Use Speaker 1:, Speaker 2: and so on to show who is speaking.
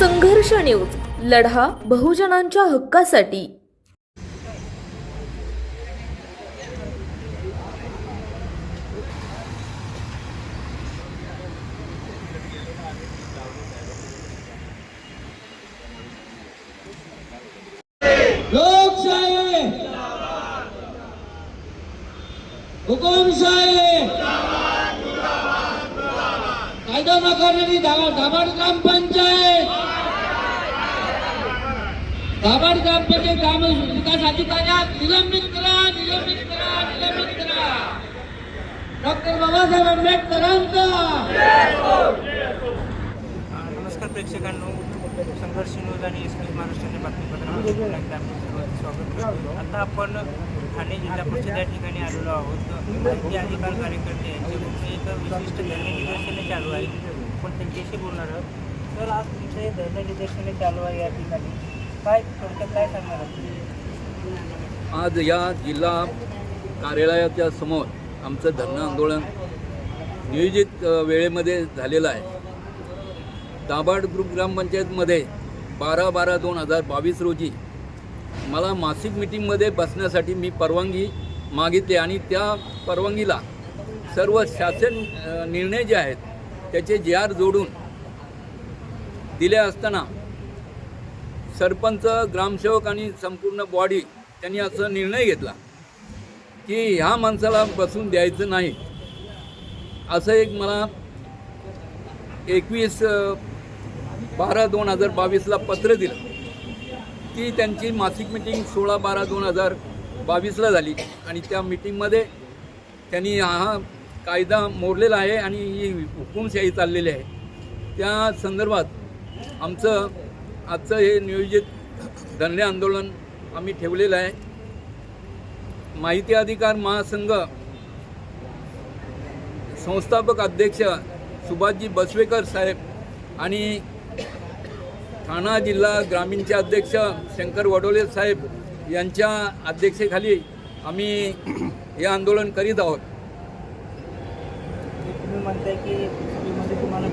Speaker 1: संघर्ष न्यूज. लढा बहुजनांच्या हक्कासाठी.
Speaker 2: लोकशाही. हुकुमशाही. कायदा नाकारणारी धाबा- धाबाड ग्रामपंचायत धाबाड ग्रामपंचायत ग्राम विकास अधिकाऱ्या निलंबित करा निलंबित करा निलंबित करा. डॉक्टर बाबासाहेब आंबेडकरांचा.
Speaker 3: नमस्कार प्रेक्षकांनो. संघर्ष न्यूज आणि एस पी महाराष्ट्राने बातमीपत्रामध्ये स्वागत करतो. आता आपण ठाणे जिल्हा परिषद या ठिकाणी आलेलो आहोत. माहिती अधिकार कार्यकर्ते यांच्याकडून एक विशिष्ट धरणे निदर्शने चालू आहे आपण त्यांच्याशी बोलणार आहोत. तर आज तुमचे धरणे निदर्शने चालू आहे या ठिकाणी. काय थोडक्यात काय सांगणार
Speaker 4: आज या जिल्हा कार्यालयाच्या समोर आमचं धरणं आंदोलन नियोजित वेळेमध्ये झालेलं आहे. दाभाड ग्रुप ग्रामपंचायतमध्ये बारा बारा दोन हजार बावीस रोजी मला मासिक मिटिंगमध्ये बसण्यासाठी मी परवानगी मागितली आणि त्या परवानगीला सर्व शासन निर्णय जे आहेत त्याचे जे आर जोडून दिले असताना सरपंच ग्रामसेवक आणि संपूर्ण बॉडी त्यांनी असा निर्णय घेतला की ह्या माणसाला बसून द्यायचं नाही. असं एक मला एकवीस बारा दोन हजार बावीसला पत्र दिलं ती त्यांची मासिक मिटिंग सोळा बारा दोन हजार बावीसला झाली आणि त्या मिटिंगमध्ये त्यांनी हा कायदा मोडलेला आहे आणि ही हुकुमशाही चाललेली आहे. त्या संदर्भात आमचं आजचं हे नियोजित धरणे आंदोलन आम्ही ठेवलेलं आहे. माहिती अधिकार महासंघ संस्थापक अध्यक्ष सुभाषजी बसवेकर साहेब आणि ठाणा जिल्हा ग्रामीणचे अध्यक्ष शंकर वडोले साहेब यांच्या अध्यक्षेखाली आम्ही हे आंदोलन करीत आहोत.
Speaker 3: तुम्ही म्हणताय की तुम्हाला